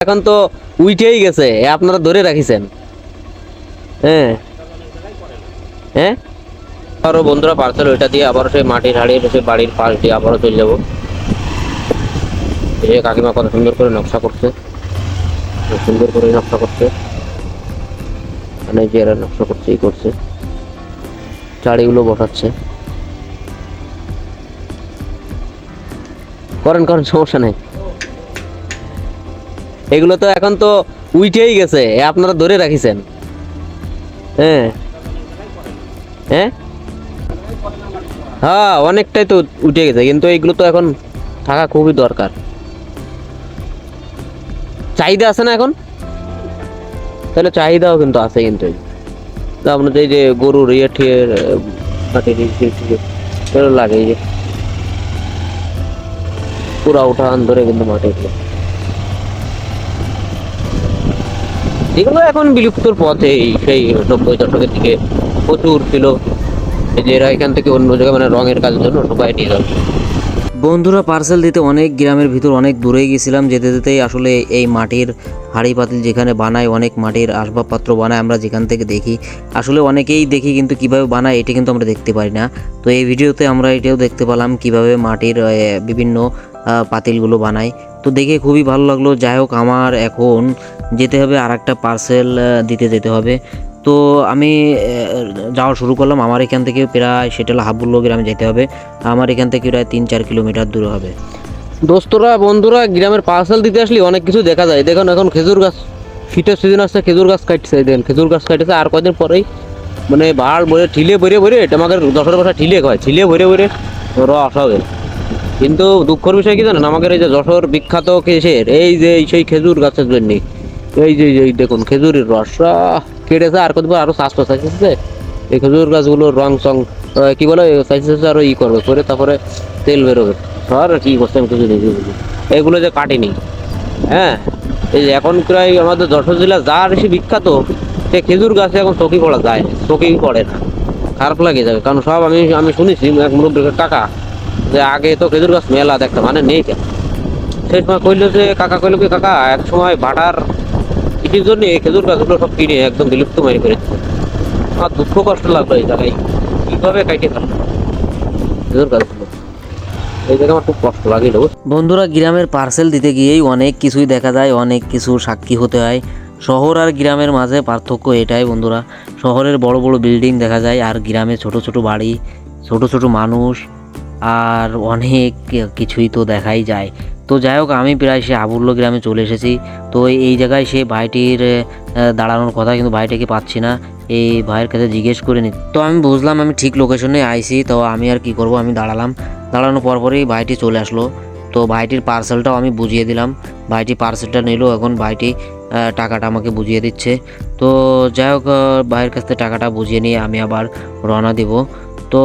এখন তো উইটেই গেছে আপনারা ধরে রাখিছেন। হ্যাঁ। হ্যাঁ? আরও বন্ধুরা পার্সেল ওইটা দিয়ে আবার সেই মাটির হাড়ির সেই বাড়ির পাশ দিয়ে আবারও চলে যাব। এই কাকিমা কত সুন্দর করে নকশা করছে। সুন্দর করে নকশা করছে। মানে যে এরা নকশা করছে এই করছে। চাড়িগুলো বসাচ্ছে। করেন করেন, সমস্যা নেই। এগুলো তো এখন তো উইটেই গেছে আপনারা ধরে রাখিছেন। হ্যাঁ। হ্যাঁ? হ্যাঁ অনেকটাই তো উঠে গেছে, কিন্তু এগুলো তো এখন থাকা খুবই দরকার। চাহিদা আছে না এখন? তাহলে চাহিদাও কিন্তু আছে কিন্তু। আপনার এই যে গরুর ইয়ে ঠিয়ে ইয়ে লাগে যে। পুরা উঠান ধরে কিন্তু মাটি এগুলো এখন বিলুপ্তর পথে সেই নব্বই দশকের দিকে প্রচুর ছিল। যে এরা এখান থেকে অন্য জায়গায় মানে রঙের কাজের জন্য সবাই নিয়ে যাবে। বন্ধুরা পার্সেল দিতে অনেক গ্রামের ভিতর অনেক দূরে গেছিলাম, যেতে যেতেই আসলে এই মাটির হাঁড়ি পাতিল যেখানে বানায়, অনেক মাটির আসবাবপত্র বানায় আমরা যেখান থেকে দেখি। আসলে অনেকেই দেখি কিন্তু কীভাবে বানায়, এটা কিন্তু আমরা দেখতে পারি না। তো এই ভিডিওতে আমরা এটাও দেখতে পেলাম কীভাবে মাটির বিভিন্ন পাতিলগুলো বানায়। তো দেখে খুবই ভালো লাগল। যাই হোক, আমার এখন যেতে হবে আর একটা পার্সেল দিতে যেতে হবে। তো আমি যাওয়া শুরু করলাম। আমার এখান থেকে প্রায় সেটা হলো হাবুল্লো গ্রামে যেতে হবে। আমার এখান থেকে প্রায় তিন চার কিলোমিটার দূরে হবে। দোস্তরা, বন্ধুরা, গ্রামের পার্সেল দিতে আসলে অনেক কিছু দেখা যায়। দেখুন, এখন খেজুর গাছ, শীতের সিজন আসছে, খেজুর গাছ কাটছে। দেখেন, খেজুর গাছ কাটছে। আর কয়দিন পরেই মানে ভাড় ভরে, ঠিলে ভরে ভরে, এটা আমাদের দশের বছর ঠিলে কয় ঠিলে ভরে ভরে রস হবে। কিন্তু দুঃখের বিষয় কি জানেন? আমাদের এই যে যশোর বিখ্যাত কেশের এই যে এই সেই খেজুর গাছের জন্য। এই যে, এই দেখুন, খেজুরের রস। কেটেছে আর কত আরও স্বাস্থ্য চাইছে এই খেজুর গাছগুলোর রং চং কি বলে চাইছে আরও ই করবে, করে তারপরে তেল বেরোবে। আর কি করছে আমি কিছু এগুলো যে কাটেনি। হ্যাঁ এই এখন প্রায় আমাদের যশোর জেলা যা বেশি বিখ্যাত, সে খেজুর গাছে এখন চকি পড়া যায় চকি পড়ে না। খারাপ লাগে যাবে, কারণ সব আমি আমি শুনেছি, এক মুরব্বীর কাকা যে আগে তো খেজুর গাছ মেলা দেখতাম মানে নেই কেন? সেই সময় কইলো যে, কাকা কইলো কি, কাকা, এক সময় ভাটার কৃষির জন্য এই খেজুর গাছগুলো সব কিনে একদম বিলুপ্ত মারি করেছে। আমার দুঃখ কষ্ট লাগল এই জায়গায়। কীভাবে কাইটে ফেলল খেজুর গাছগুলো। বন্ধুরা, গ্রামের পার্সেল দিতে গিয়েই অনেক কিছুই দেখা যায়, অনেক কিছু সাক্ষী হতে হয়। শহর আর গ্রামের মাঝে পার্থক্য এটাই, বন্ধুরা। শহরের বড় বড় বিল্ডিং দেখা যায়, আর গ্রামে ছোট ছোট বাড়ি, ছোট ছোট মানুষ আর অনেক কিছুই তো দেখাই যায়। তো যাই হোক, আমি প্রায় সে আবুল্য গ্রামে চলে এসেছি। তো এই জায়গায় সে ভাইটির দাঁড়ানোর কথা কিন্তু ভাইটাকে পাচ্ছি না। এই ভাইয়ের কাছে জিজ্ঞেস করে নি। তো আমি বুঝলাম আমি ঠিক লোকেশনে আইছি, তো আমি আর কি করব? আমি দাঁড়ালাম। দাঁড়ানোর পরপরই ভাইটি চলে আসলো। তো ভাইটির পার্সেলটাও আমি বুঝিয়ে দিলাম। ভাইটি পার্সেলটা নিল, এখন ভাইটি টাকাটা আমাকে বুঝিয়ে দিচ্ছে। তো যাই হোক ভাইয়ের কাছ থেকে টাকাটা বুঝিয়ে নিয়ে আমি আবার রওনা দিব। তো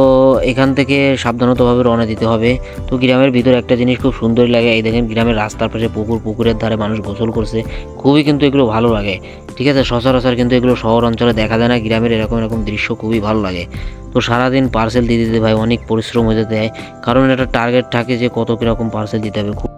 এখান থেকে সাবধানতভাবে রওনা দিতে হবে। তো গ্রামের ভিতরে একটা জিনিস খুব সুন্দরই লাগে, এই দেখেন গ্রামের রাস্তার পাশে পুকুর, পুকুরের ধারে মানুষ গোসল করছে। খুবই কিন্তু এগুলো ভালো লাগে। ঠিক আছে, সচরাচর কিন্তু এগুলো শহর অঞ্চলে দেখা যায় না, গ্রামের এরকম এরকম দৃশ্য খুবই ভালো লাগে। তো সারাদিন পার্সেল দিতে দিতে ভাই অনেক পরিশ্রম হয়ে যেতে হয়। কারণ একটা টার্গেট থাকে যে কত কীরকম পার্সেল দিতে হবে। খুব